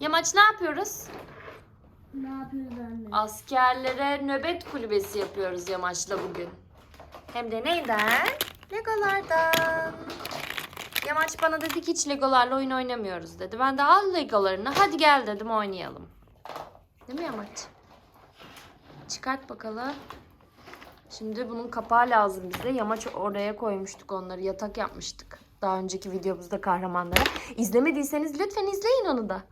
Yamaç ne yapıyoruz? Ne yapıyoruz anne? Askerlere nöbet kulübesi yapıyoruz Yamaç'la bugün. Hem de neyden? Legolardan. Yamaç bana dedi ki hiç Legolarla oyun oynamıyoruz dedi. Ben de al Legolarını hadi gel dedim oynayalım. Değil mi Yamaç? Çıkart bakalım. Şimdi bunun kapağı lazım bize. Yamaç oraya koymuştuk onları. Yatak yapmıştık. Daha önceki videomuzda kahramanlara. İzlemediyseniz lütfen izleyin onu da.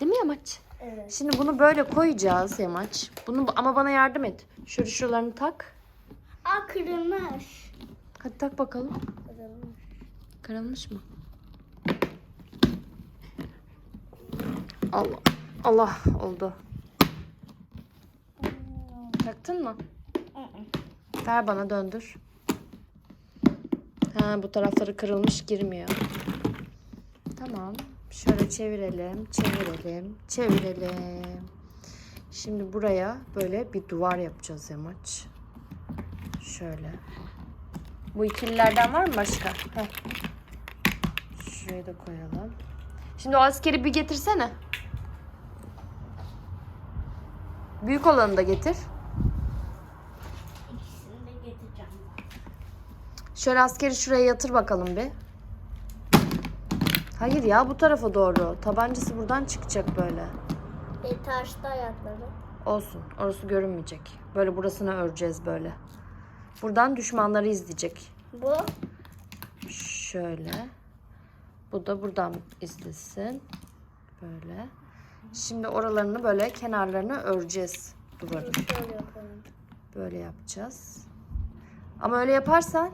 Değil mi Yamaç? Evet. Şimdi bunu böyle koyacağız Yamaç. Bunu ama bana yardım et. Şöyle şuralarını tak. Aa kırılmış. Hadi tak bakalım. Kırılmış. Kırılmış mı? Allah. Allah oldu. Taktın mı? Ver bana döndür. Ha bu tarafları kırılmış girmiyor. Tamam. Şöyle çevirelim, çevirelim, çevirelim. Şimdi buraya böyle bir duvar yapacağız Yamaç. Şöyle. Bu ikililerden var mı başka? Heh. Şuraya da koyalım. Şimdi o askeri bir getirsene. Büyük olanı da getir. İkisini de getireceğim. Şöyle askeri şuraya yatır bakalım bir. Hayır ya bu tarafa doğru. Tabancası buradan çıkacak böyle. E taşta ayakları. Olsun. Orası görünmeyecek. Böyle burasını öreceğiz böyle. Buradan düşmanları izleyecek. Bu Şöyle. Bu da buradan izlesin. Böyle. Şimdi oralarını böyle kenarlarını öreceğiz duvarın. Böyle yapacağız. Ama öyle yaparsan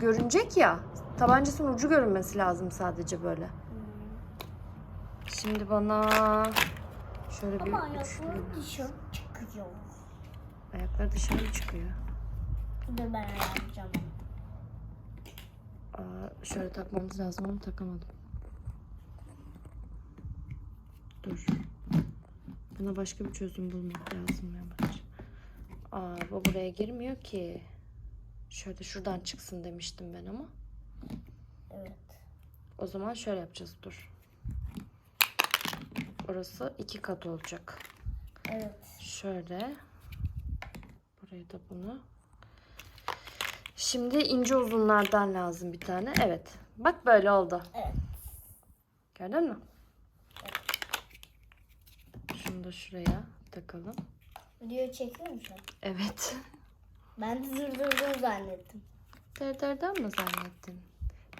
görünecek ya. Tabancasının ucu görünmesi lazım sadece böyle. Şimdi bana şöyle bir Ama üçlü. ayakları dışarı çıkıyor. Ayaklar dışarı çıkıyor. Dur ben yapacağım. Aa, şöyle takmamız lazım ama takamadım. Dur. Buna başka bir çözüm bulmak lazım yavaş. Aa, bu buraya girmiyor ki. Şöyle şuradan çıksın demiştim ben ama. Evet. O zaman şöyle yapacağız dur. Orası iki kat olacak. Evet. Şöyle. Buraya da bunu. Şimdi ince uzunlardan lazım bir tane. Evet. Bak böyle oldu. Evet. Gördün mü? Şunu da şuraya takalım. Video çekiyor musun? Evet. Ben de zırdırdım zannettim. Derderden mi zannettin?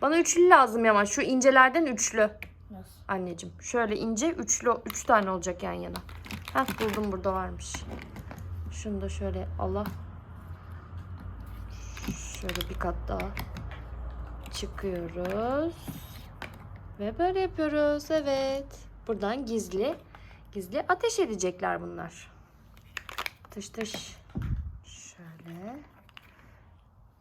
Bana üçlü lazım Yamaç. Şu incelerden üçlü. Anneciğim. Şöyle ince üçlü, üç tane olacak yan yana. Heh buldum burada varmış. Şunu da şöyle Allah. Şöyle bir kat daha. Çıkıyoruz. Ve böyle yapıyoruz. Evet. Buradan gizli. Gizli ateş edecekler bunlar. Tış tış. Şöyle.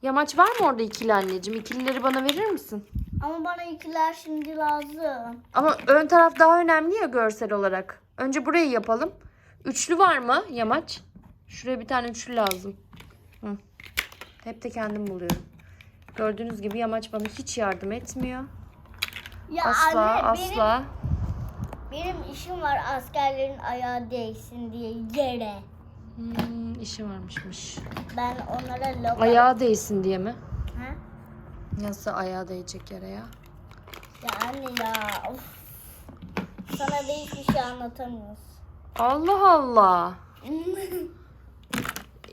Yamaç var mı orada ikili anneciğim? İkilileri bana verir misin? Ama bana ikiler şimdi lazım. Ama ön taraf daha önemli ya görsel olarak. Önce burayı yapalım. Üçlü var mı Yamaç? Şuraya bir tane üçlü lazım. Hı. Hep de kendim buluyorum. Gördüğünüz gibi Yamaç bana hiç yardım etmiyor. Ya Asla anne asla. benim, benim işim var askerlerin ayağı değsin diye yere. Hmm, işi varmışmış. Ben onlara lokal... Ayağı değsin diye mi? Ha? Nasıl ayağı değecek yere ya? Ya anne ya of. Sana da hiçbir şey anlatamıyoruz. Allah Allah.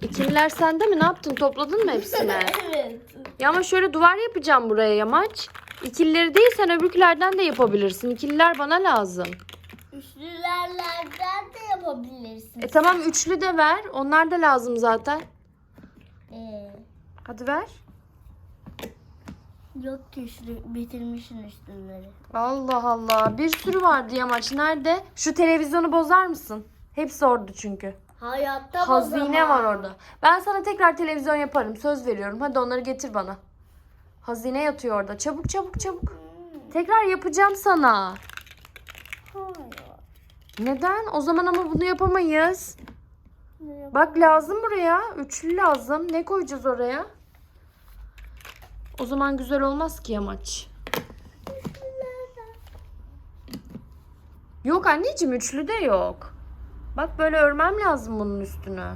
İkililer sende mi? Ne yaptın? Topladın mı hepsini? evet. Ya ama şöyle duvar yapacağım buraya Yamaç. İkilileri değil sen öbürkülerden de yapabilirsin. İkililer bana lazım. Üçlülerden de yapabilirsin. E tamam üçlü de ver. Onlar da lazım zaten. Ee, Hadi ver. Yok ki üçlü bitirmişsin üçlüleri. Allah Allah. Bir sürü vardı Yamaç. Nerede? Şu televizyonu bozar mısın? Hepsi orada çünkü. Hayatta Hazine bozamam. var orada. Ben sana tekrar televizyon yaparım. Söz veriyorum. Hadi onları getir bana. Hazine yatıyor orada. Çabuk çabuk çabuk. Tekrar yapacağım sana. Hayır. Neden? O zaman ama bunu yapamayız. Bak lazım buraya. Üçlü lazım. Ne koyacağız oraya? O zaman güzel olmaz ki yamaç. Yok anneciğim üçlü de yok. Bak böyle örmem lazım bunun üstünü.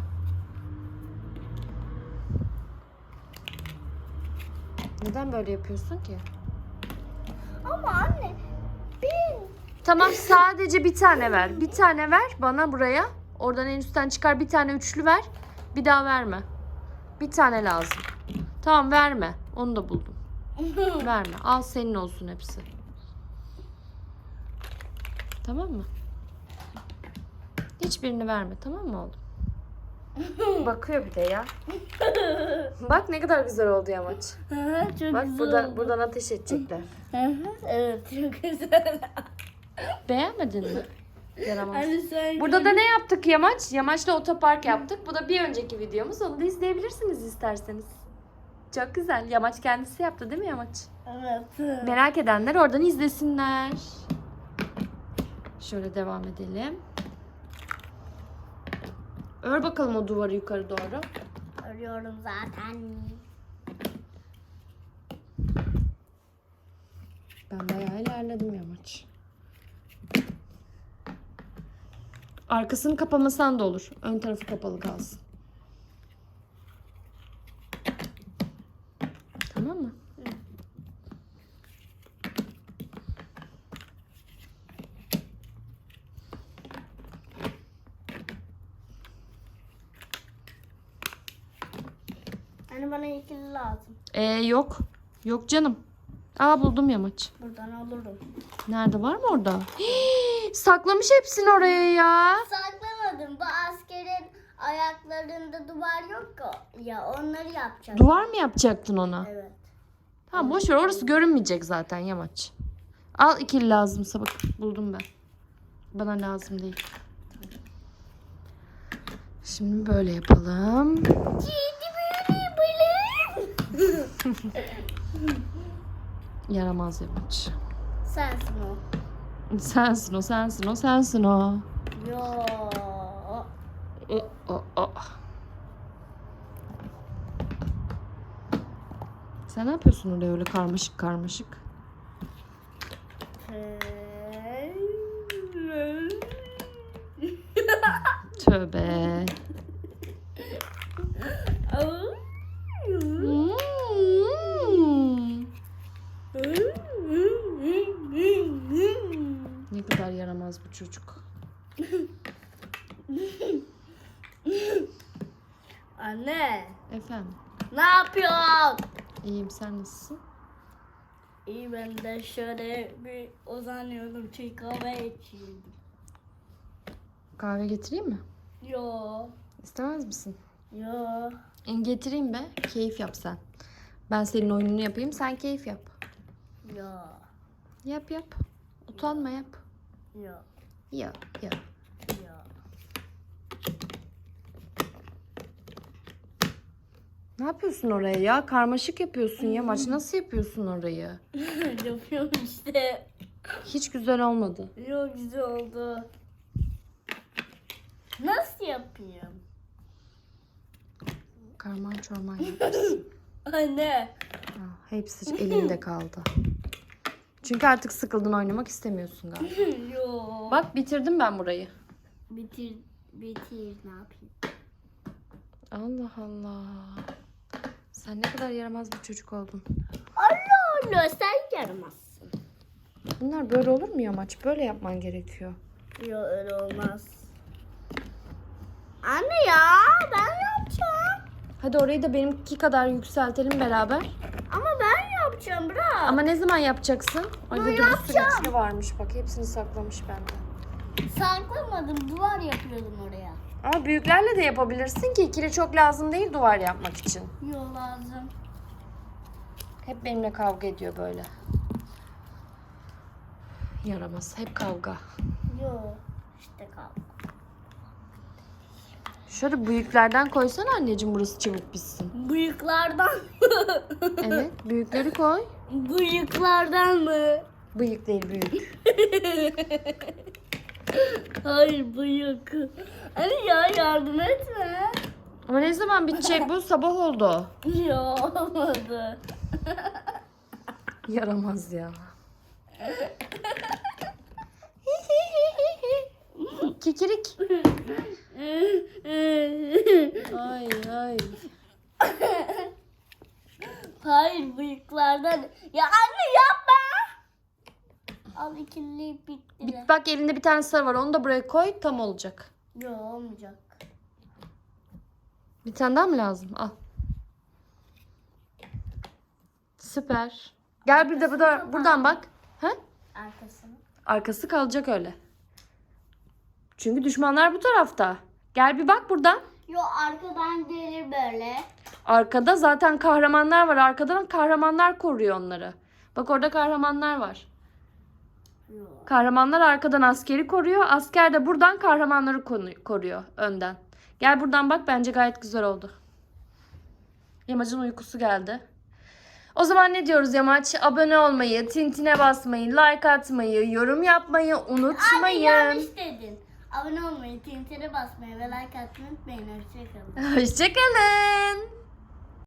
Neden böyle yapıyorsun ki? Ama anne bir Tamam sadece bir tane ver. Bir tane ver bana buraya. Oradan en üstten çıkar bir tane üçlü ver. Bir daha verme. Bir tane lazım. Tamam verme. Onu da buldum. Verme. Al senin olsun hepsi. Tamam mı? Hiçbirini verme tamam mı oğlum? Bakıyor bir de ya. Bak ne kadar güzel oldu yamaç. çok Bak güzel buradan, oldu. buradan ateş edecekler. evet çok güzel. Beğenmedin mi? Yaramaz. Burada da ne yaptık Yamaç? Yamaç'la otopark yaptık. Bu da bir önceki videomuz. Onu da izleyebilirsiniz isterseniz. Çok güzel. Yamaç kendisi yaptı değil mi Yamaç? Evet. Merak edenler oradan izlesinler. Şöyle devam edelim. Ör bakalım o duvarı yukarı doğru. Arıyorum zaten. Ben bayağı ilerledim Yamaç. Arkasını kapamasan da olur. Ön tarafı kapalı kalsın. Tamam mı? Anne bana ikili lazım. Ee, yok. Yok canım. Aa buldum Yamaç. Buradan alırım. Nerede var mı orada? Hii, saklamış hepsini oraya ya. Saklamadım. Bu askerin ayaklarında duvar yok ya. Onları yapacağım. Duvar mı yapacaktın ona? Evet. Tamam boş ver orası görünmeyecek zaten Yamaç. Al ikili lazımsa bak buldum ben. Bana lazım değil. Şimdi böyle yapalım. Böyle Yaramaz Yamaç. Sensin o. Sensin o sensin o sensin o. Yo. O, o, o. Sen ne yapıyorsun orada öyle karmaşık karmaşık? Tövbe. Hmm. Ne kadar yaramaz bu çocuk. Anne, Efendim. ne yapıyorsun? İyiyim sen nasılsın? İyi ben de şöyle bir uzanıyorum çünkü kahve içiyordum. Kahve getireyim mi? Yo, İstemez misin? yo. E, Getireyim be. Keyif yap sen. Ben senin oyununu yapayım sen keyif yap. Yo, Yap yap. Utanma yap. yo, Yap yap. yo. Ne yapıyorsun oraya ya? Karmaşık yapıyorsun ya. Maç nasıl yapıyorsun orayı? Yapıyorum işte. Hiç güzel olmadı. Yo güzel oldu. Nasıl yapayım? Karman çorman yaparsın. Anne. Ha, hepsi elinde kaldı. Çünkü artık sıkıldın oynamak istemiyorsun galiba. Yo. Bak bitirdim ben burayı. Bitir, bitir ne yapayım? Allah Allah. Sen ne kadar yaramaz bir çocuk oldun. Allah Allah sen yaramazsın. Bunlar böyle olur mu yamaç? Böyle yapman gerekiyor. Yo öyle olmaz. Anne ya ben yapacağım. Hadi orayı da benimki kadar yükseltelim beraber. Ama ben yapacağım bırak. Ama ne zaman yapacaksın? Ay Ben burada bir sürü yapacağım. varmış bak. Hepsini saklamış bende. Saklamadım duvar yapıyordum oraya. Ama büyüklerle de yapabilirsin ki ikili çok lazım değil duvar yapmak için. Yo lazım. Hep benimle kavga ediyor böyle. Yaramaz. Hep kavga. Yo işte kal. Şöyle büyüklerden koysana anneciğim burası çabuk bitsin. Bıyıklardan. Evet büyükleri koy. Bıyıklardan mı? Bıyık değil büyük. Hayır bıyık. Anne ya yardım etme. Ama ne zaman bitecek bu? Sabah oldu. Yo olmadı. Yaramaz ya. kikirik. Ay ay. Hayır bıyıklardan. Ya anne yapma. Al ikili bitti. Bir, bak elinde bir tane sarı var. Onu da buraya koy. Tam olacak. Yok olmayacak. Bir tane daha mı lazım? Al. Süper. Gel bir de burada, buradan bak. Ha? Arkasını. Arkası kalacak öyle. Çünkü düşmanlar bu tarafta. Gel bir bak buradan. Yok arkadan gelir böyle. Arkada zaten kahramanlar var. Arkadan kahramanlar koruyor onları. Bak orada kahramanlar var. Kahramanlar arkadan askeri koruyor. Asker de buradan kahramanları koruyor önden. Gel buradan bak bence gayet güzel oldu. Yamacın uykusu geldi. O zaman ne diyoruz Yamaç? Abone olmayı, tintine basmayı, like atmayı, yorum yapmayı unutmayın. yanlış dedin. Abone olmayı, tintire basmayı ve like atmayı unutmayın. Hoşçakalın. Hoşçakalın.